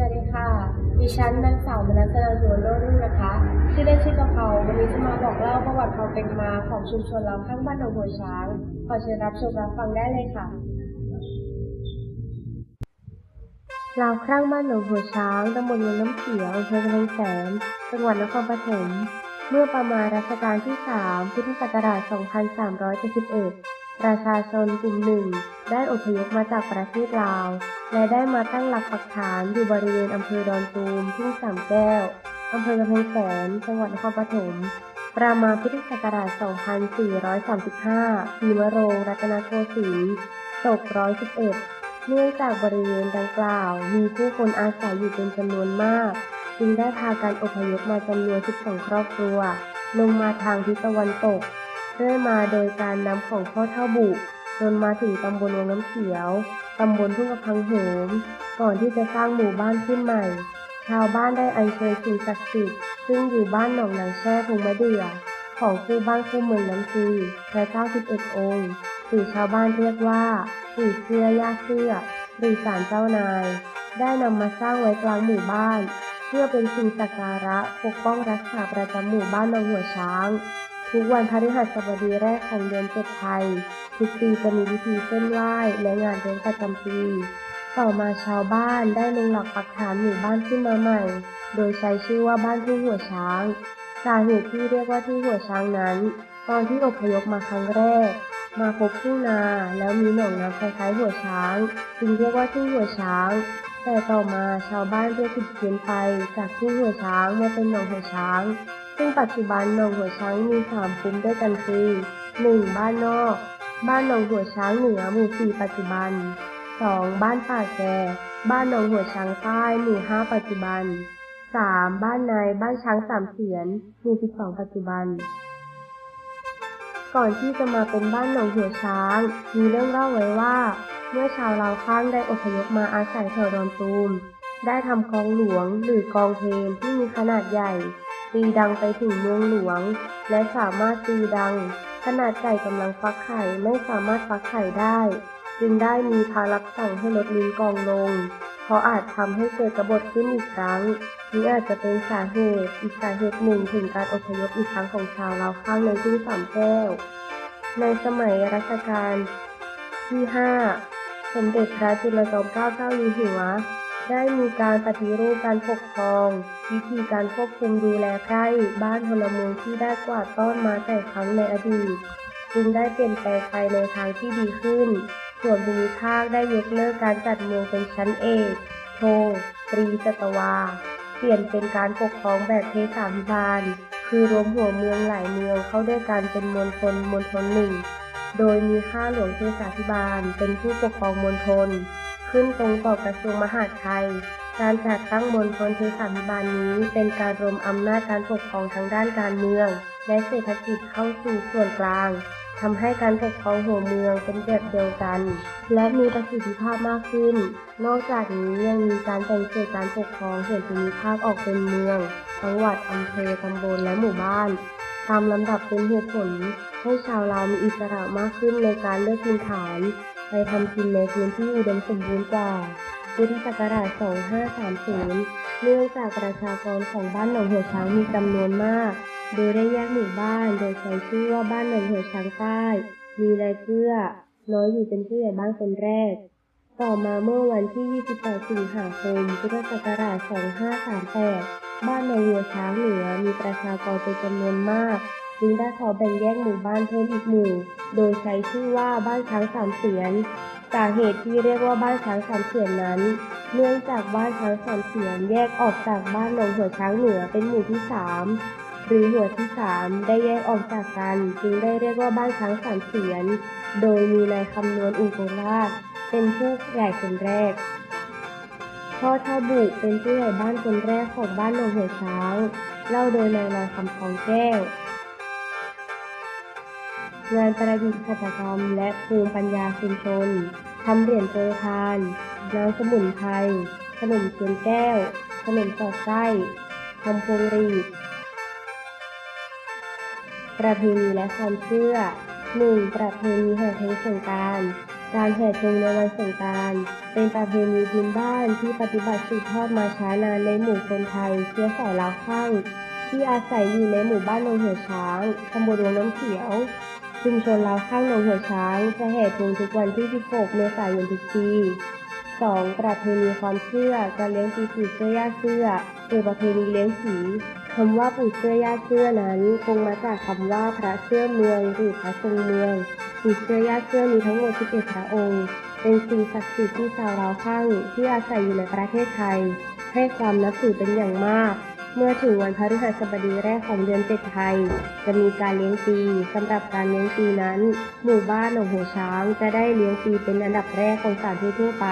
สวัสดีค่ะ ดิฉันนางสาวมนัสนาหนวลโลรุ่งนะคะ ชื่อเล่นชื่อกะเพราวันนี้จะมาบอกเล่าประวัติความเป็นมาของชุมชนเราข้างบ้านหนองหัวช้าง ขอเชิญรับชมรับฟังได้เลยค่ะเราข้างบ้านหนองหัวช้างตำบลเมืองน้ำเขียวอำเภอกำแพงแสน จังหวัดนครปฐม เมื่อประมาณรัชกาลที่ 3 พุทธศักราช 2371 ประชาชนกลุ่มหนึ่งได้อพยพมาจากประเทศลาว และได้มาตั้งหลักปักฐานอยู่บริเวณอำเภอดอนตูมทุ่งสามแก้วอำเภอกำแพงแสน จังหวัดนครปฐม ประมาณพุทธศักราช 2435 ปีมะโรง รัตนโกสินทร์ศก111 เนื่องจากบริเวณดังกล่าว มีผู้คนอาศัยอยู่เป็นจำนวนมาก จึงได้พากันอพยพมาจำนวน 12 ครอบครัว ลงมาทางทิศตะวันตก เรื่อยมาโดยการนำของพ่อเท่าบุจนมาถึงตำบลวังน้ำเขียว ตำบลทุ่งกระพังโหม ก่อนที่จะสร้างหมู่บ้านขึ้นใหม่ ชาวบ้านได้อัญเชิญสิ่งศักดิ์สิทธิ์ซึ่งอยู่บ้านหนองนางแช่พงมะเดื่อของคู่บ้านคู่เมืองนั้นคือพระเจ้าสิบเอ็ดองค์หรือชาวบ้านเรียกว่าปู่เสื้อย่าเสื้อหรือศาลเจ้านาย ได้นำมาสร้างไว้กลางหมู่บ้าน เพื่อเป็นสิ่งสักการะปกป้องรักษาประจำหมู่บ้านนองหัวช้าง ทุกวันพฤหัสบดีแรกของเดือนเจ็ดไทย ทุกปีจะมีพิธีเส้นไหว้และงานเลี้ยงประจำปี ต่อมาชาวบ้านได้ลงหลักปักฐานหมู่บ้านขึ้นมาใหม่ โดยใช้ชื่อว่าบ้านทุ่งหัวช้าง สาเหตุที่เรียกว่าทุ่งหัวช้างนั้น ตอนที่อพยพมาครั้งแรก มาพบทุ่งนาแล้วมีหนองน้ำคล้ายๆหัวช้าง จึงเรียกว่าทุ่งหัวช้าง แต่ต่อมาชาวบ้านเรียกผิดเพี้ยนไปจากทุ่งหัวช้างมาเป็นหนองหัวช้าง ซึ่งปัจจุบันหนองหัวช้างมีสามภูมิด้วยกันคือ 1. บ้านนอก บ้านหนองหัวช้างเหนือหมู่สี่ปัจจุบัน 2. บ้านป่าแกบ้านหนองหัวช้างใต้หมู่ห้าปัจจุบัน 3. บ้านในบ้านช้างสามเสียนหมู่สิบสองปัจจุบัน ก่อนที่จะมาเป็นบ้านหนองหัวช้าง มีเรื่องเล่าไว้ว่า เมื่อชาวลาวข้างได้อพยพมาอาศัยแถวดอนตูม ได้ทำกองหลวงหรือกองเพลที่มีขนาดใหญ่ ตีดังไปถึงเมืองหลวง และสามารถตีดัง ขนาดไก่กำลังฟักไข่ไม่สามารถฟักไข่ได้ จึงได้มีพารับสั่งให้ลดลิ้นกองลง เพราะอาจทำให้เกิดกบฏขึ้นอีกครั้งนี้อาจจะเป็นสาเหตุอีกสาเหตุหนึ่งถึงการอพยพอีกครั้งของชาวลาวข้างในทุ่งสามแก้ว ในสมัยรัชกาลที่ 5 สมเด็จพระจุลจอมเกล้าเจ้าอยู่หัว ได้มีการปฏิรูปการปกครอง วิธีการควบคุมดูแลไร่บ้านพลเมืองที่ได้กวาดต้อนมาแต่ครั้งในอดีตจึงได้เปลี่ยนแปลงไปในทางที่ดีขึ้น ส่วนภูมิภาคได้ยกเลิกการจัดเมืองเป็นชั้นเอกโทตรีจัตวา เปลี่ยนเป็นการปกครองแบบเทศาภิบาล คือรวมหัวเมืองหลายเมืองเข้าด้วยกันเป็นมณฑลมณฑลหนึ่ง โดยมีข้าหลวงเทศาภิบาลเป็นผู้ปกครองมณฑล ขึ้นตรงต่อกระทรวงมหาดไทย การจัดตั้งมณฑลเทศาภิบาลนี้ เป็นการรวมอำนาจการปกครองทางด้านการเมือง และเศรษฐกิจเข้าสู่ส่วนกลางทำให้การปกครองหัวเมืองเป็นแบบเดียวกัน และมีประสิทธิภาพมากขึ้น นอกจากนี้ยังมีการแบ่งเขตการปกครองส่วนภูมิภาคออกเป็นเมือง จังหวัดอำเภอตำบลและหมู่บ้าน ตามลำดับเป็นเหตุผล ให้ชาวลาวมีอิสระมากขึ้นในการเลือกถิ่นฐาน ไปทำกินในพื้นที่อุดมสมบูรณ์กว่า พุทธศักราช 2530 เนื่องจากประชากรของบ้านหนองหัวช้างมีจำนวนมาก โดยได้แยกหมู่บ้านโดยใช้ชื่อว่าบ้านหนองหัวช้างใต้ มีนายเกื้อน้อยอยู่เป็นผู้ใหญ่บ้านคนแรก ต่อมาเมื่อวันที่ 28 สิงหาคม พุทธศักราช 2538 บ้านหนองหัวช้างเหนือมีประชากรเป็นจำนวนมาก จึงได้ขอแบ่งแยกหมู่บ้านเพิ่มอีกหมู่โดยใช้ชื่อว่าบ้านช้างสามเสียน สาเหตุที่เรียกว่าบ้านช้างสามเสียนนั้น เนื่องจากบ้านช้างสามเสียนแยกออกจากบ้านหนองหัวช้างเหนือเป็นหมู่ที่สามหรือหัวที่สามได้แยกออกจากกัน จึงได้เรียกว่าบ้านช้างสามเสียน โดยมีนายคำนวณอุโกราชเป็นผู้ใหญ่คนแรก พ่อเท่าบุเป็นผู้ใหญ่บ้านคนแรกของบ้านหนองหัวช้าง เล่าโดยนายลอยคำทองแก้ว งานประดิษฐ์หัตถกรรม และภูมิปัญญาชุมชนทำเหรียญโปรยทานน้ำสมุนไพรขนมเทียนแก้ว ขนมสอดไส้ทำพวงหรีดประเพณีและความเชื่อ 1. ประเพณีแห่เทศสงการการแห่ธงในวันสงกานต์เป็นประเพณีพื้นบ้านที่ปฏิบัติสืบทอดมาช้านานในหมู่คนไทยเชื้อสายลาวข้างที่อาศัยอยู่ในหมู่บ้านนงหัวช้างตำบลวังน้ำเขียว ชุมชนลาวข้างนงหัวช้างจะแห่ธงทุกวันที่ 16 เมษายนทุกปี 2. ประเพณีความเชื่อการเลี้ยงปีผีเสื้อย่าเสื้อหรือประเพณีเลี้ยงผีคำว่าปู่เสื้อย่าเสื้อนั้นคงมาจากคำว่าพระเสื้อเมืองหรือพระทรงเมืองปู่เสื้อย่าเสื้อมีทั้งหมด11พระองค์ เป็นสิ่งศักดิ์สิทธิ์ที่ชาวลาวข้างที่อาศัยอยู่ในประเทศไทย ให้ความนับถือเป็นอย่างมาก เมื่อถึงวันพฤหัสบดีแรกของเดือนเจ็ดไทย จะมีการเลี้ยงปีสำหรับการเลี้ยงปีนั้น หมู่บ้านหนองหัวช้างจะได้เลี้ยงปีเป็นอันดับแรกของสถานที่ทั่วไป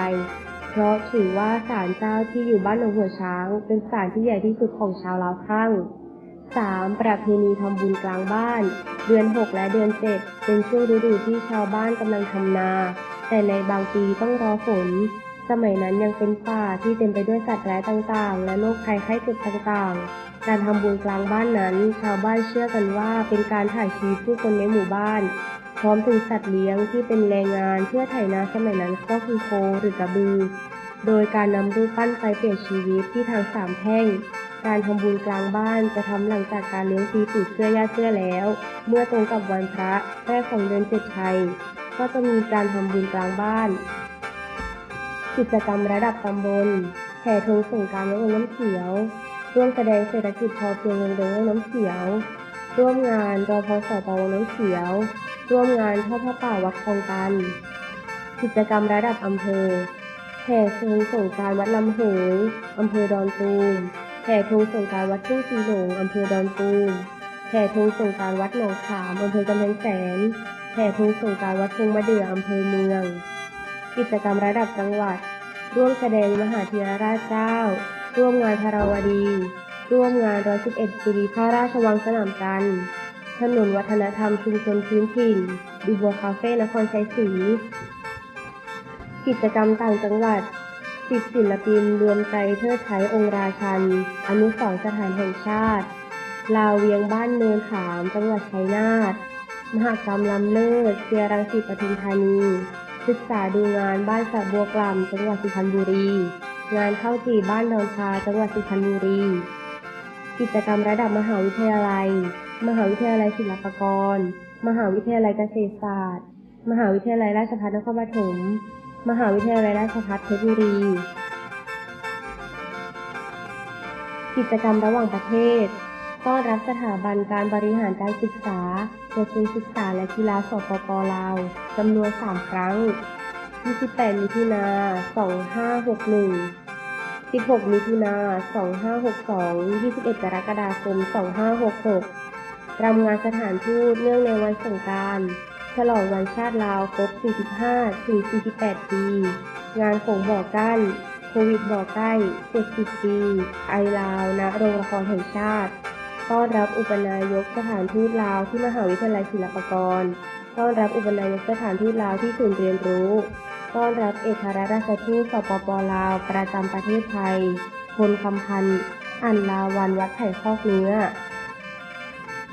เพราะถือว่าศาลเจ้าที่อยู่บ้านหนองหัวช้าง เป็นศาลที่ใหญ่ที่สุดของชาวลาวข้าง 3. ประเพณีทำบุญกลางบ้าน เดือน 6 และเดือน 7 เป็นช่วงฤดูที่ชาวบ้านกำลังทำนา แต่ในบางปีต้องรอฝน สมัยนั้นยังเป็นป่าที่เต็มไปด้วยสัตว์ร้ายต่างๆ และโรคภัยไข้เจ็บต่างๆ การทำบุญกลางบ้านนั้น ชาวบ้านเชื่อกันว่าเป็นการถ่ายชีวิตผู้คนในหมู่บ้าน พร้อมถึงสัตว์เลี้ยงที่เป็นแรงงานเพื่อไถนาสมัยนั้นก็คือโคหรือกระบือ โดยการนำรูปปั้นไปเปลี่ยนชีวิตที่ทางสามแพร่งการทำบุญกลางบ้านจะทำหลังจากการเลี้ยงปีปู่เสื้อย่าเสื้อแล้ว เมื่อตรงกับวันพระแรกของเดือนเจ็ดไทย ก็จะมีการทำบุญกลางบ้าน กิจกรรมระดับตำบล แห่ธงส่งการวัดน้ำเขียว ร่วมแสดงเศรษฐกิจพอเพียงวังเดินน้ำเขียว ร่วมงานรอพสตวังน้ำเขียว ร่วมงานทอดผ้าป่าวัดคลองตัน กิจกรรมระดับอำเภอ แห่ธงส่งการวัดลำโหงอำเภอดอนตูม แห่ธงส่งการวัดทุ่งสีหลงอำเภอดอนตูม แห่ธงส่งการวัดหนองขามอำเภอกำแพงแสน แห่ธงส่งการวัดพงมะเดื่ออำเภอเมือง กิจกรรมระดับจังหวัด ร่วมแสดงมหาธีรราชเจ้า ร่วมงานธาราวดี ร่วมงาน111ปีพระราชวังสนามจันทร์ถนนวัฒนธรรมชุมชนพื้นถิ่นดูบัวคาเฟ่นครชัยศรีกิจกรรมต่างจังหวัดสิบศิลปินรวมใจเทิดไทองค์ราชัน อนุสรณ์สถานแห่งชาติ ลาวเวียงบ้านเนินขาม จังหวัดชัยนาท มหากรรมล้ำเลิศเชียรังสิตปทุมธานี ศึกษาดูงานบ้านสระบัวกล่ำจังหวัดสุพรรณบุรี งานเข้าจีบ้านดอนชาจังหวัดสุพรรณบุรี กิจกรรมระดับมหาวิทยาลัย มหาวิทยาลัยศิลปากร มหาวิทยาลัยเกษตรศาสตร์ มหาวิทยาลัยราชภัฏนครปฐม มหาวิทยาลัยราชภัฏเพชรบุรี กิจกรรมระหว่างประเทศ ต้อนรับสถาบันการบริหารการศึกษาตัวทุนศึกษาและกีฬาสปปลาวจำนวน 3 ครั้ง 28 มิถุนา 2561 16 มิถุนา 2562 21 กรกฎาคม 2566 รำงานสถานทูตเนื่องในวันสงกานต์ฉลองวันชาติลาวครบ 45 ถึง 48 ปี งานของบ่อกั้น โควิดบ่อใกล้ 70 ปี ไอลาวณโรงละครแห่งชาติ ต้อนรับอุปนายกสถานทูตลาวที่มหาวิทยาลัยศิลปากร ต้อนรับอุปนายกสถานทูตลาวที่ศูนย์เรียนรู้ ต้อนรับเอกอัครราชทูตสปปลาวประจำประเทศไทยพลคำพันธ์อันลาวันวัดไผ่คอกเนื้อ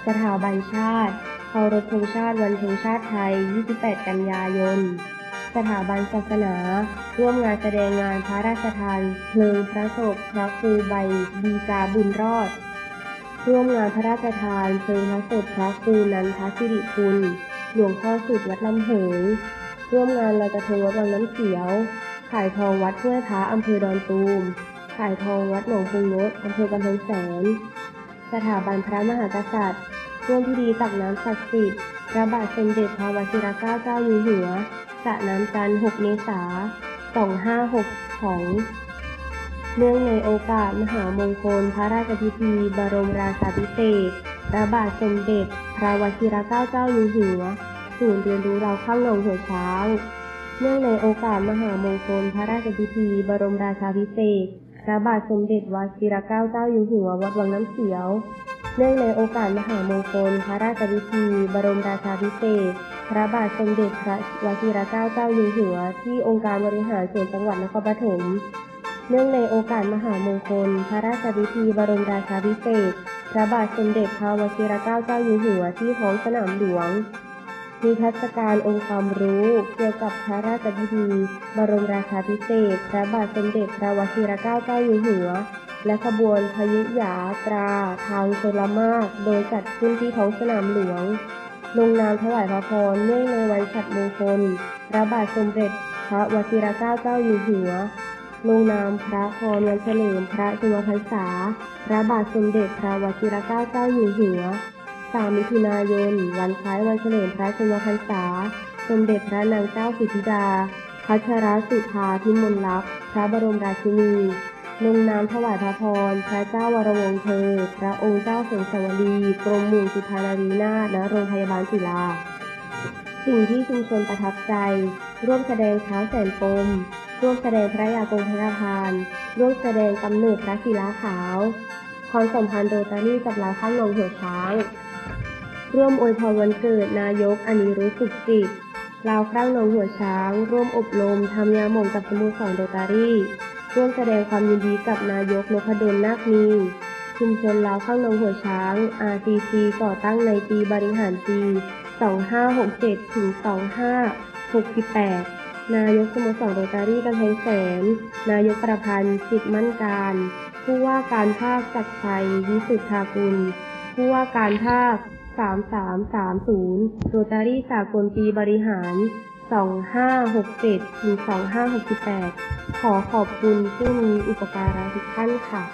สถาบันชาติเคารพธงชาติวันธงชาติไทย 28 กันยายน สถาบันศาสนา ร่วมงานแสดงงานพระราชทานเพลิงพระศพพระครูใบดีกาบุญรอด ร่วมงานพระราชทานเพลิงพระศพพระครูนันทสิริคุณ หลวงพ่อสุดวัดลำโหงร่วมงานลอยกระทงวัดวังน้ำเขียว ขายทองวัดห้วยพระอำเภอดอนตูม ขายทองวัดหนองพงนดอำเภอกำแพงแสน สถาบันพระมหากษัตริย์ ร่วมพิธีตักน้ำศักดิ์สิทธิ์พระบาทสมเด็จพระวชิรเกล้าเจ้าอยู่หัวสระน้ำจันทร์6เมษา2562 เนื่องในโอกาสมหามงคลพระราชพิธี บรมราชาภิเษกพระบาทสมเด็จ พระวชิรเกล้าเจ้าอยู่หัว ศูนย์เรียนรู้เราข้างหนองหัวช้าง เนื่องในโอกาสมหามงคลพระราชพิธี บรมราชาภิเษกพระบาทสมเด็จวชิรเกล้าเจ้าอยู่หัว วัดวังน้ำเขียว เนื่องในโอกาสมหามงคลพระราชพิธี บรมราชาภิเษกพระบาทสมเด็จพระวชิรเกล้าเจ้าอยู่หัว ที่องค์การบริหารส่วนจังหวัดนครปฐม เนื่องในโอกาสมหามงคล พระราชพิธีบรมราชาภิเศษ พระบาทสมเด็จพระวชิรเกล้าเจ้าอยู่หัวที่ท้องสนามหลวงนิทรรศการองค์ความรู้เกี่ยวกับพระราชพิธี บรมราชาภิเศษ พระบาทสมเด็จพระวชิรเกล้าเจ้าอยู่หัว และขบวนพยุหยาตรา ทางชลมาก โดยจัดขึ้นที่ท้องสนามหลวง ลงนามถวายพระพรเนื่องในวันฉัตรมงคล พระบาทสมเด็จ พระวชิรเกล้าเจ้าอยู่หัว ลงนามพระพรวันเฉลิมพระชนมพรรษา พระบาทสมเด็จพระวชิรเกล้าเจ้าอยู่หัว 3 มิถุนายน วันคล้ายวันเฉลิมพระชนมพรรษา สมเด็จพระนางเจ้าสิทธิดา พัชรสุธาพิมลลักษณ์ พระบรมราชินี ลงนามถวายพระพร พระเจ้าวรวงศ์เธอ พระองค์เจ้าสงสวรีกรมหมู่สุธานารีนาถณโรงพยาบาลศิลา สิ่งที่ชุมชนประทับใจ ร่วมแสดงเท้าแสนปม ร่วมแสดงพระยากงพระพาน ร่วมแสดงกำเนิดพระศิลาขาวความสัมพันธ์โรตารี่กับลาข้างหนงหัวช้าง ร่วมอวยพรวันเกิดนายกอนิรุธสุขจิตลาวครั้งหนองหัวช้าง ร่วมอบรมทำยาหม่องกับสโมุทรสอนโรตารี่ ร่วมแสดงความยินดีกับนายกนพดลนาคมีชุมชนลาวข้างหนองหัวช้าง RCC ก่อตั้งในปีบริหารปี 2567 ถึง 2568 นายกสโมสรโรตารี่กำแพงแสน นายกประพันธ์จิตมั่นการ ผู้ว่าการภาคจักรชัยวิสุทธากุล ผู้ว่าการภาค 3330 โรตารี่สากลปีบริหาร 2567ถึง2568 ขอขอบคุณผู้มีอุปการะทุกท่านค่ะ